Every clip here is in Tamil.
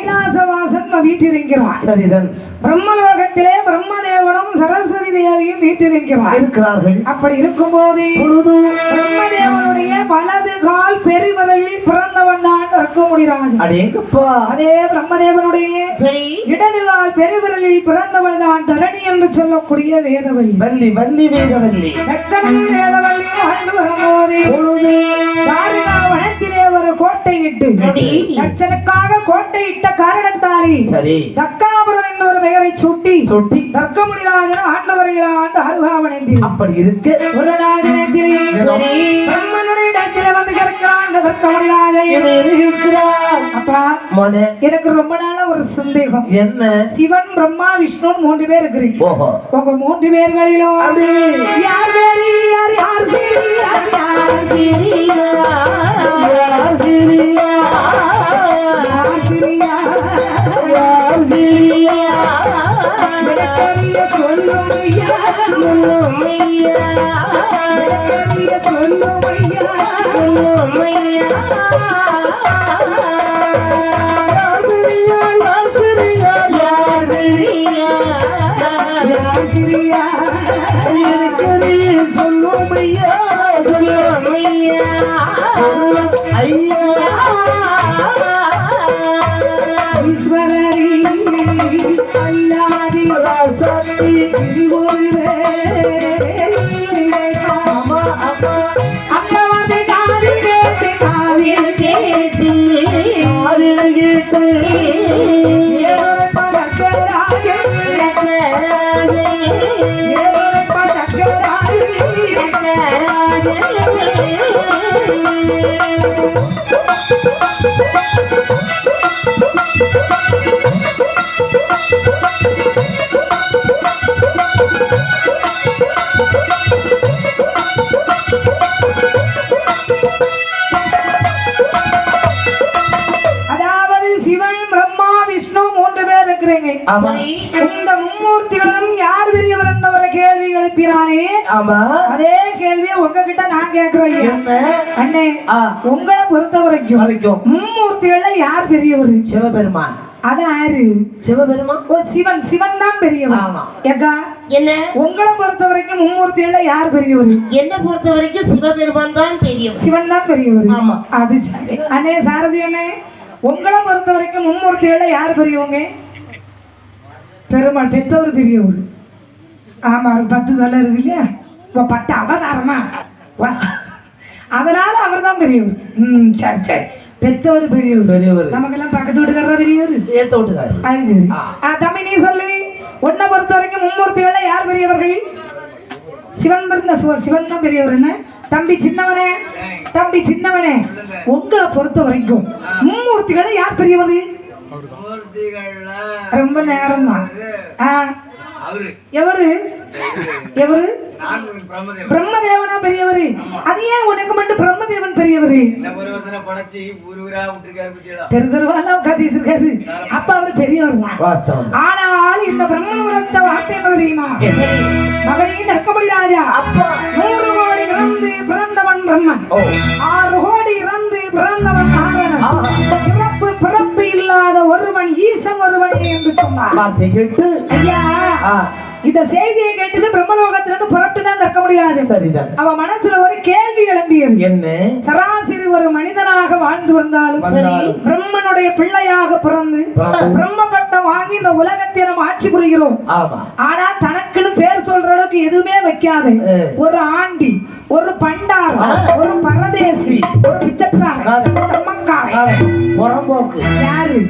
கைலாசவாசன் வீட்டிருக்கிறார் சரிதான் பிரம்மலோகத்திலே பிரம்மதேவனும் சரஸ்வதி தேவியும் வீட்டிருக்கிறார் இருக்கிறார்கள். அப்படி இருக்கும்போது தான் ரக்கமுடிராஜன் அடேங்கப்பா அதே பிரம்மதேவனுடைய சரி. இடது கால் பெருவிரலில் பிறந்தவள் தான் தரணி என்று சொல்லக்கூடிய வேதவல்லி வள்ளி வள்ளி வேகவல்லி தக்கனும் வேதவல்லி வாழ்ந்து வரும்போது தாரிகா வனத்திலே ஒரு கோட்டையிட்டு லட்சனுக்காக கோட்டையிட்ட காரணத்தாலே சரி. தக்காபுரம் என்னொரு பெயரை சுட்டி சொட்டி. தர்க்கமுடிராஜன் ஆண்டு வருகிறான் அருகாவனத்தில் அப்படி இருக்கு. ஒரு நாள் தினத்திலே சரி. பிரம்மனுடைய இடத்திலே வந்து கிடக்கிறான் தர்க்கமுடிராஜன் இவர் இருக்கிறார்? அப்பா எனக்கு ரொம்ப நாளா ஒரு சந்தேகம். என்ன? சிவன் பிரம்மா விஷ்ணு மூன்று பேர் இருக்கிறீங்க உங்க மூன்று பேர்களிலும். யார் யார் யார் யார்? யார் ஐயா ஈஸ்வரரி அல்லா ராசாத்தி திரிபுரே. அம்மா அம்மா. அம்மா வந்து காதில் கேட்டு காதில் கேட்டு. காதில் கேட்டு. ஏழரைப்பா தக்கராஜன் இந்த மும்மூர்த்திகளும் யார் பெரியவர் என்ற ஒரு கேள்வி எழுப்பினானே? ஆமா. அதே கேள்வியை உங்ககிட்ட நான். என்ன? அண்ணே உங்களை பொறுத்த வரைக்கும் வரைக்கும். மும்மூர்த்திகள்ல யார் பெரியவர்? சிவபெருமான். அது யாரு சிவபெருமான்? ஓ சிவன். சிவன் தான் பெரியவர். ஆமா. ஏக்கா என்ன? உங்களை பொறுத்த வரைக்கும் மும்மூர்த்திகள்ல யார் பெரியவர்? என்ன பொறுத்த வரைக்கும் சிவபெருமான் தான் பெரியவர். சிவன் தான் பெரியவர். ஆமா. அது சரி. அண்ணே சாரதி அண்ணே உங்களை பொறுத்த வரைக்கும் மும்மூர்த்திகள்ல யார் பெரியவங்க? பெருமாள் பெத்தவர் பெரியவர் ஆமா ஒரு பத்து தலை இருக்கு இல்லையா? ஓ பத்து அவதாரமா? வா. அதனால அவர் தான் பெரியவர் ம் சரி சரி. பெத்தவர் பெரியவர் பெரியவர். நமக்கெல்லாம் பக்கத்து வீட்டுக்காரர் பெரியவர் ஏத்த விட்டுக்காரு அது சரி. ஆ. தம்பி நீ சொல்லு. உன்னை பொறுத்த வரைக்கும் மும்மூர்த்திகள்ல யார் பெரியவர்கள்? சிவன் பிறந்த சிவ- சிவன் தான் பெரியவர் என்ன? தம்பி சின்னவனே? தம்பி சின்னவனே? உங்களை பொறுத்த வரைக்கும் மும்மூர்த்திகளை யார் பெரியவர்? ரொம்ப நேரம் தான் எவரு? எவரு? நான் பிரம்மதேவன். பிரம்மதேவனா பெரியவரு? அது ஏன் உனக்கு மட்டும் பிரம்மதேவன் பெரியவரு? தெரு தெருவெல்லாம் உட்காந்து இருக்காரு அப்ப அவர் பெரியவர் தான் ஆனால் இந்த பிரம்மன் உரத்த வார்த்தை என்ன தெரியுமா? மகனே நற்கபடி ராஜா. அப்பா. நூறு கோடி இறந்து பிறந்தவன் பிரம்மன். ஆறு கோடி இறந்து பிறந்தவன் நாரணன். ஈசன் ஒருவனே என்று சொன்னார். கேட்டு ஐயா இந்த செய்தியை கேட்டது பிரம்மலோகத்திலிருந்து புறப்பட்டுதான் தற்க முடியாது. சரிதான். அவ மனசுல ஒரு கேள்வி கிளம்பியது என்ன? சராசரி ஒரு மனிதனாக வாழ்ந்து வந்தாலும் சரி. பிரம்மனுடைய பிள்ளையாக பிறந்து. பிரம்ம பட்டம் வாங்கி இந்த உலகத்தை நம்ம ஆட்சி புரிகிறோம். ஆனா தனக்குன்னு பேர் சொல்ற அளவுக்கு எதுவுமே வைக்காது. ஒரு ஆண்டி ஒரு பண்டாரம். ஒரு பரதேசி ஒரு பிச்சைக்காரன். ஒரு யாரு?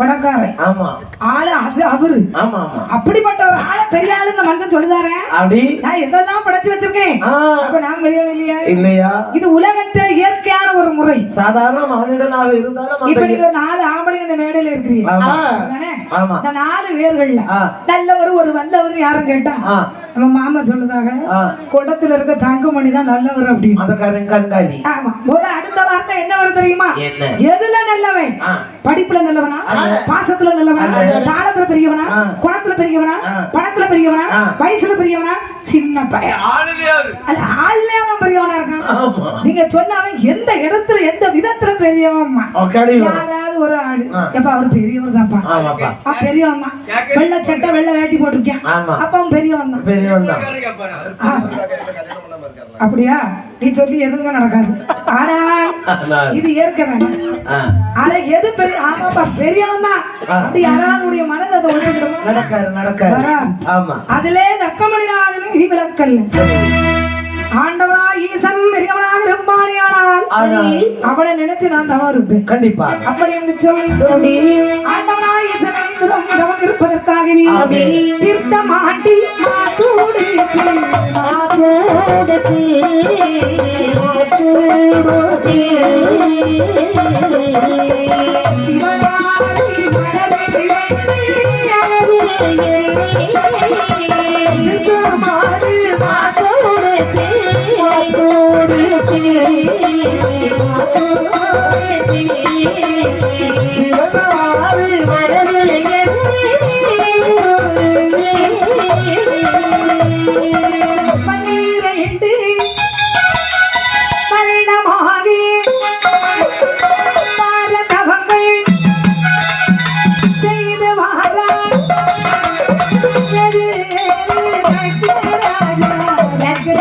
கொடக்காரன் ஆமா. ஆளு அது அவரு. ஆமா ஆமா. அப்படிப்பட்ட ஒரு ஆளை பெரிய ஆளு இந்த மனுஷன் சொல்லுதாரே? அப்படி? நான் எதெல்லாம் படைச்சு வச்சிருக்கேன். அப்ப நான் பெரியவன் இல்லையா? இல்லையா? இது உலகத்துல இயற்கையான ஒரு முறை. சாதாரண மானிடனாக இருந்தாலும் இப்ப அந்த நீங்க ஒரு நாலு ஆம்பளைங்க இந்த மேடையில இருக்கிறீங்க. இந்த நாலு பேர்கள்ல. நல்லவர் ஒரு வல்லவர் யாரும் கேட்டா? நம்ம மாமா சொல்லுதாக ஆ. குடத்துல இருக்க தங்கமணி தான் நல்லவர் அப்படின்னு. ஆமா. ஒரு அடுத்த வார்த்தை என்ன வரும் தெரியுமா? என்ன? எதுல நல்லவன்? படிப்புல நல்லவனா? பாசத்துல நல்லவனா. தாளத்துல பெரியவனா. குணத்துல பெரியவனா. பணத்துல பெரியவனா. வயசுல பெரியவனா? சின்ன பையன். ஆள்லயே அவன் பெரியவனா இருக்கான். நீங்க சொன்ன அவன் எந்த இடத்துல எந்த விதத்துல பெரியவன் யாராவது ஒரு ஆளு. ஆ. எப்ப அவர் பெரியவர் தான்ப்பா. ஆமாப்பா. ஆ, பெரியவன் தான் வெள்ளை சட்டை வெள்ளை வேட்டி போட்டிருக்கேன். ஆமா. அப்ப அவன் பெரியவன் தான். பெரியவன். அப்படியா? நீ சொல்லி எதுங்க நடக்காது. ஆனால், இது ஏற்க வேண்டாம். ஆனா எது பெரிய ஆமாப்பா பெரியவன் தான். அப்படி யாராவது மனதை அதை நடக்காரு வரா. ஆமா. அதிலே தக்கமணிநாதனும் இது விளக்கல்ல ஆண்டவனா ஈசன் பெரியவனாக இருப்பானேயானால் ஆனால் அவனை நினைச்சு நான் தவறு இருப்பேன் கண்டிப்பா அப்படி என்று சொல்லி ஆண்டவனா ஈசன் அணிந்ததும் தவம் இருப்பதற்காகவே ஆமென். தீர்த்தமாட்டி மாத்தூடி சிவனாரி மலரை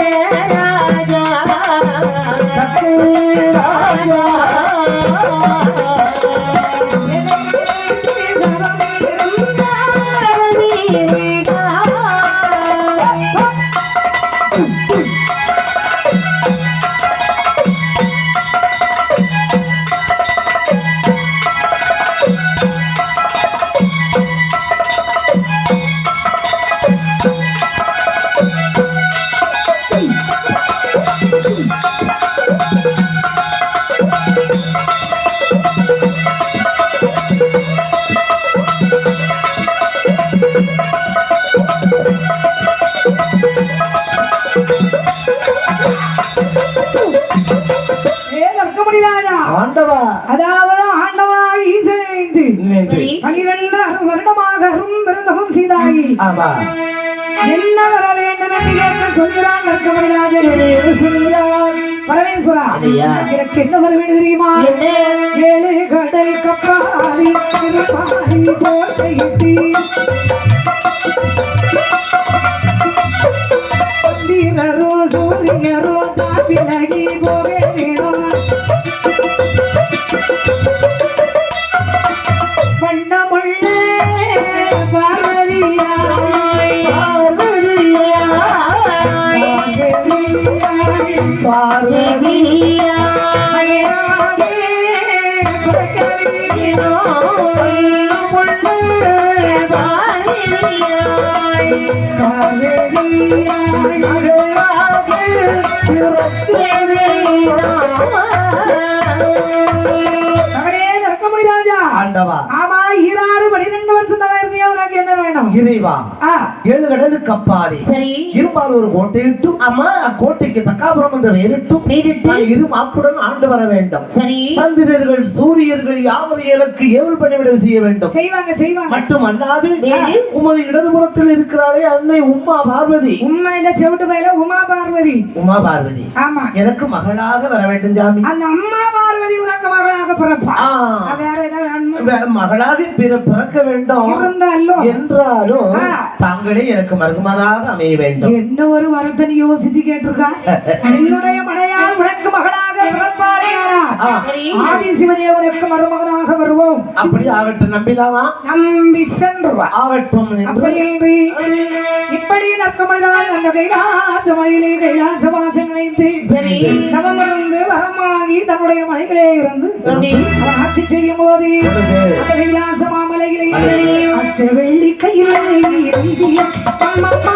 ராஜா. ஏ ஆண்டவா. அதாவது ஆண்டவனாக ஈசன் இணைந்து. பனிரெண்டு வருடமாக அரும் விருந்தமும் செய்தாயி. ஆமா. என்ன வர வேண்டும் என்று கேட்டு சொல்கிறான் லக்கமணி ராஜன் பரமேஸ்வரா. எனக்கு என்ன வர வேண்டும் தெரியுமா? ஏழு கடல் கப்பாரி திருப்பாரி போர்த்தையிட்டு சந்திரரோ சூரியரோ தான் விலகி ஆண்டவா. ஆமா ஈராறு பனிரெண்டு வருஷம் இருந்தியா உனக்கு என்ன வேணும்? இறைவா. ஏழு கடலுக்கு அப்பாலே சரி. இருப்பால் ஒரு கோட்டையிட்டும் ஆமா. அக்கோட்டைக்கு தக்காபுரம் என்ற பெயரிட்டும் இரு மாப்புடன் ஆண்டு வர வேண்டும். சரி. சந்திரர்கள் சூரியர்கள் யாவரும் எனக்கு ஏவல் பணிவிடை செய்ய வேண்டும். செய்வாங்க செய்வாங்க. மட்டும் அல்லாது? உமது இடதுபுறத்தில் இருக்கிறாளே அன்னை உமா பார்வதி. உண்மையில செவிட்டு பயில உமா பார்வதி. உமா பார்வதி. ஆமா. எனக்கு மகளாக வர வேண்டும் ஜாமி. அந்த அம்மா பார்வதி உனக்கு மகளாக பிறப்பா? வேற ஏதாவது மகளாக பிற பிறக்க வேண்டும் இருந்தாலும் என்றாலும். தாங்களே எனக்கு மருமகனாக அமைய வேண்டும். என்ன ஒரு வரத்தை யோசிச்சு கேட்டிருக்கா? என்னுடைய மனையால் உனக்கு பிறப்பாளையாரா ஆ, ஆதி சிவதேவனுக்கு மருமகனாக வருவோம். அப்படி ஆகட்டும் நம்பிலாமா? நம்பி சென்றுவா ஆகட்டும் அப்படி என்று இப்படி நற்கமனிதான் அந்த கைலாச மலையிலே கைலாச வாசம் நினைத்து சரி. தவமிருந்து வரமாகி தன்னுடைய மலைகளே இருந்து ஆட்சி செய்யும் போது அந்த கைலாச மாமலையிலே அஷ்ட வெள்ளி கையிலே எழுதிய அம்மம்மா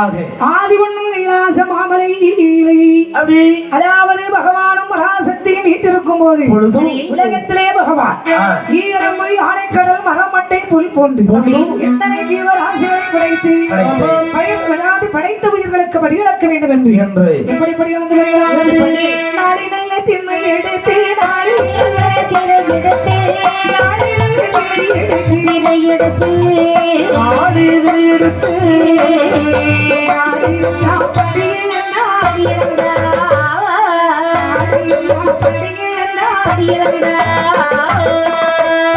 ஆக. ஆதிவண்ணம் கைலாச மாமலை அப்படி. வீட்டிருக்கும் போது உலகத்திலே பகவான் ஆ. ஈரம்பை ஆனைக்கடல் மரமட்டை புல் போன்று எத்தனை ஜீவராசிகளை படைத்து விடாது படைத்த உயிர்களுக்கு படிவிளக்க வேண்டும் என்று எப்படி படி வந்து நாளை நல்ல திண்மை எடுத்து நாளை எடுத்து நாளை நாளை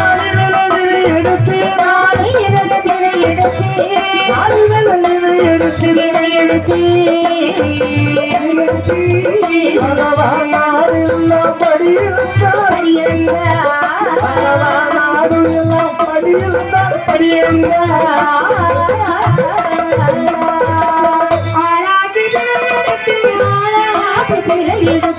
திரை எடுத்து ஆடியை படியிருந்தார்